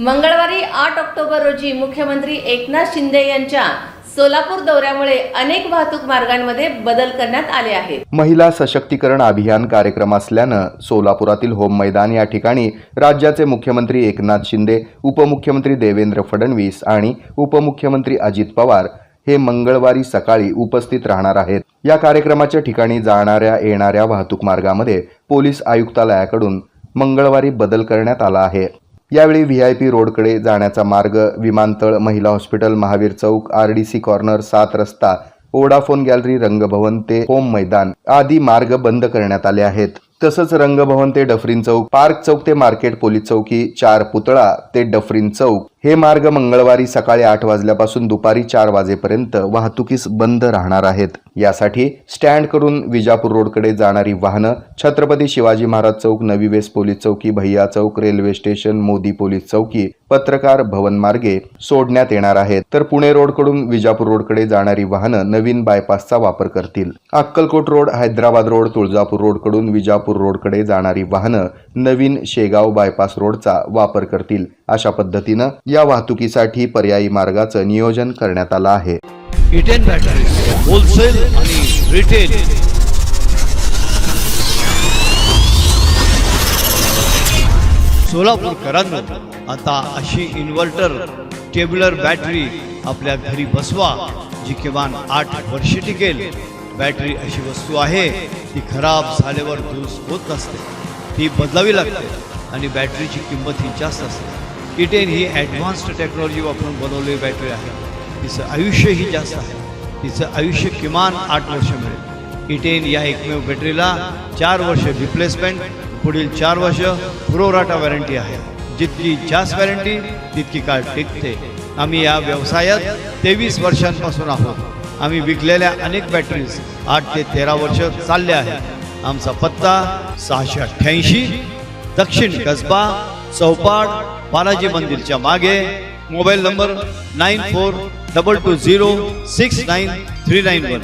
मंगळवारी आठ ऑक्टोबर रोजी मुख्यमंत्री एकनाथ शिंदे यांच्या सोलापूर दौऱ्यामुळे अनेक वाहतूक मार्गांमध्ये बदल करण्यात आले आहेत. महिला सशक्तीकरण अभियान कार्यक्रम असल्यानं सोलापुरातील होम मैदान या ठिकाणी राज्याचे मुख्यमंत्री एकनाथ शिंदे उपमुख्यमंत्री देवेंद्र फडणवीस आणि उपमुख्यमंत्री अजित पवार हे मंगळवारी सकाळी उपस्थित राहणार आहेत. या कार्यक्रमाच्या ठिकाणी जाणाऱ्या येणाऱ्या वाहतूक मार्गामध्ये पोलीस आयुक्तालयाकडून मंगळवारी बदल करण्यात आला आहे. यावेळी व्ही आय पी रोडकडे जाण्याचा मार्ग विमानतळ महिला हॉस्पिटल महावीर चौक आर डी सी कॉर्नर सात रस्ता ओडाफोन गॅलरी रंगभवन ते होम मैदान आदी मार्ग बंद करण्यात आले आहेत. तसंच रंगभवन ते डफरीन चौक पार्क चौक ते मार्केट पोलीस चौकी चार पुतळा ते डफरीन चौक हे मार्ग मंगळवारी सकाळी आठ वाजल्यापासून दुपारी चार वाजेपर्यंत वाहतुकीस बंद राहणार आहेत. यासाठी स्टँडकडून विजापूर रोडकडे जाणारी वाहनं छत्रपती शिवाजी महाराज चौक नवी वेस पोलीस चौकी भैया चौक रेल्वे स्टेशन मोदी पोलीस चौकी पत्रकार भवन मार्गे सोडण्यात येणार आहेत. तर पुणे रोडकडून विजापूर रोडकडे जाणारी वाहनं नवीन बायपासचा वापर करतील. अक्कलकोट रोड हैदराबाद रोड तुळजापूर रोडकडून विजापूर रोडकडे जाणारी वाहनं नवीन शेगाव बायपास रोडचा वापर करतील. अशा पद्धतीनं या वाहतुकीसाठी पर्यायी मार्गाचं नियोजन करण्यात आलं आहे. इटेन बॅटरी होलसेल आणि रिटेल सोलापूरकरांनो आता अशी इन्व्हर्टर टेब्युलर बॅटरी आपल्या घरी बसवा जी किमान आठ वर्ष टिकेल. बॅटरी अशी वस्तू आहे ती खराब झाल्यावर दुरुस्त होत नसते. ती बदलावी लागते आणि बॅटरीची किंमत ही जास्त असते. इटेन ही ॲडव्हान्स्ड टेक्नॉलॉजी वापरून बनवलेली बॅटरी आहे. तिचं आयुष्यही जास्त आहे. तिचं आयुष्य किमान आठ वर्ष मिळेल. इटेन या एकमेव बॅटरीला चार वर्ष रिप्लेसमेंट पुढील चार वर्ष पुरवठा वॉरंटी आहे. जितकी जास्त वॉरंटी तितकी काळ टिकते. आम्ही या व्यवसायात तेवीस वर्षांपासून आहोत. आम्ही विकलेल्या अनेक बॅटरीज आठ ते तेरा वर्ष चालल्या आहेत. आमचा पत्ता सहाशे अठ्ठ्याऐंशी दक्षिण कसबा चौपाट बालाजी मंदिरच्या मागे. Mobile number nine four double two zero six nine three nine one.